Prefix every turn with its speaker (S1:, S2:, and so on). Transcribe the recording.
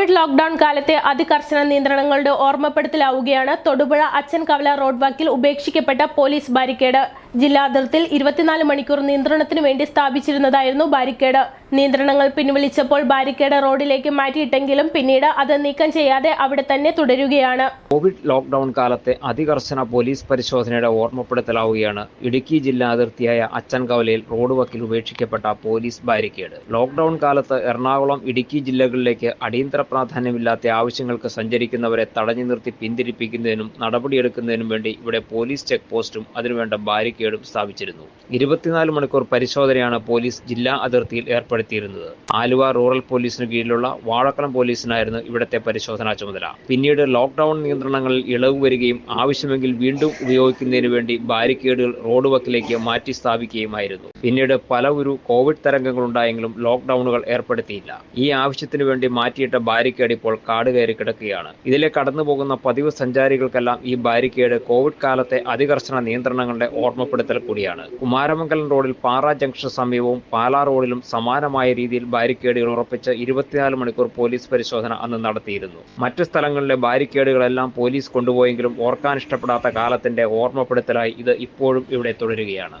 S1: Covid lockdown കാലത്തെ അതികർശന നിയന്ത്രണങ്ങളുടെ ഓർമ്മപ്പെടുത്തലാവുകയാണ്. തൊടുപുഴ അച്ഛൻ കവല റോഡ് വാക്കിൽ ഉപേക്ഷിക്കപ്പെട്ട പോലീസ് ബാരിക്കേഡ്. ജില്ലാ അതിർത്തിയിൽ ഇരുപത്തിനാല് മണിക്കൂർ നിയന്ത്രണത്തിനു വേണ്ടി സ്ഥാപിച്ചിരുന്നതായിരുന്നു ബാരിക്കേഡ്. നിയന്ത്രണങ്ങൾ പിൻവലിച്ചപ്പോൾ ബാരിക്കേഡ് റോഡിലേക്ക് മാറ്റിയിട്ടെങ്കിലും പിന്നീട് അത് നീക്കം ചെയ്യാതെ അവിടെ തന്നെ തുടരുകയാണ്.
S2: കോവിഡ് ലോക്ക്ഡൌൺ കാലത്തെ അതികർശന പോലീസ് പരിശോധനയുടെ ഓർമ്മപ്പെടുത്തലാവുകയാണ്. ഇടുക്കി ജില്ലാ അതിർത്തിയായ അച്ചൻകവലയിൽ റോഡ് വക്കിൽ ഉപേക്ഷിക്കപ്പെട്ട പോലീസ് ബാരിക്കേഡ്. ലോക്ക്ഡൌൺ കാലത്ത് എറണാകുളം ഇടുക്കി ജില്ലകളിലേക്ക് അടിയന്തര പ്രാധാന്യമില്ലാത്ത ആവശ്യങ്ങൾക്ക് സഞ്ചരിക്കുന്നവരെ തടഞ്ഞു നിർത്തി പിന്തിരിപ്പിക്കുന്നതിനും നടപടിയെടുക്കുന്നതിനും വേണ്ടി ഇവിടെ പോലീസ് ചെക്ക് പോസ്റ്റും അതിനുവേണ്ട ബാരിക്കേഡും സ്ഥാപിച്ചിരുന്നു. ഇരുപത്തിനാല് മണിക്കൂർ പരിശോധനയാണ് പോലീസ് ജില്ലാ അതിർത്തിയിൽ ഏർപ്പെടുത്തിയിരുന്നത്. ആലുവ റൂറൽ പോലീസിന് കീഴിലുള്ള വാഴക്കുളം പോലീസിനായിരുന്നു ഇവിടത്തെ പരിശോധനാ ചുമതല. പിന്നീട് ലോക്ക്ഡൌൺ നിയന്ത്രണങ്ങളിൽ ഇളവ് വരികയും ആവശ്യമെങ്കിൽ വീണ്ടും ഉപയോഗിക്കുന്നതിന് വേണ്ടി ബാരിക്കേഡുകൾ റോഡ് വക്കിലേക്ക് മാറ്റി സ്ഥാപിക്കുകയുമായിരുന്നു. പിന്നീട് പല ഒരു കോവിഡ് തരംഗങ്ങളുണ്ടായെങ്കിലും ലോക്ക്ഡൌണുകൾ ഏർപ്പെടുത്തിയില്ല. ഈ ആവശ്യത്തിനു വേണ്ടി മാറ്റിയിട്ട ബാരിക്കേഡ് ഇപ്പോൾ കാട് കയറി കിടക്കുകയാണ്. ഇതിലെ കടന്നുപോകുന്ന പതിവ് സഞ്ചാരികൾക്കെല്ലാം ഈ ബാരിക്കേഡ് കോവിഡ് കാലത്തെ അതികർശന നിയന്ത്രണങ്ങളുടെ ഓർമ്മപ്പെടുത്തൽ കൂടിയാണ്. കുമാരമംഗലം റോഡിൽ പാറ ജംഗ്ഷൻ സമീപവും പാലാ റോഡിലും സമാനമായ രീതിയിൽ ബാരിക്കേഡുകൾ ഉറപ്പിച്ച് ഇരുപത്തിനാല് മണിക്കൂർ പോലീസ് പരിശോധന അന്ന് നടത്തിയിരുന്നു. മറ്റു സ്ഥലങ്ങളിലെ ബാരിക്കേഡുകളെല്ലാം പോലീസ് കൊണ്ടുപോയെങ്കിലും ഓർക്കാൻ ഇഷ്ടപ്പെടാത്ത കാലത്തിന്റെ ഓർമ്മപ്പെടുത്തലായി ഇത് ഇപ്പോഴും ഇവിടെ തുടരുകയാണ്.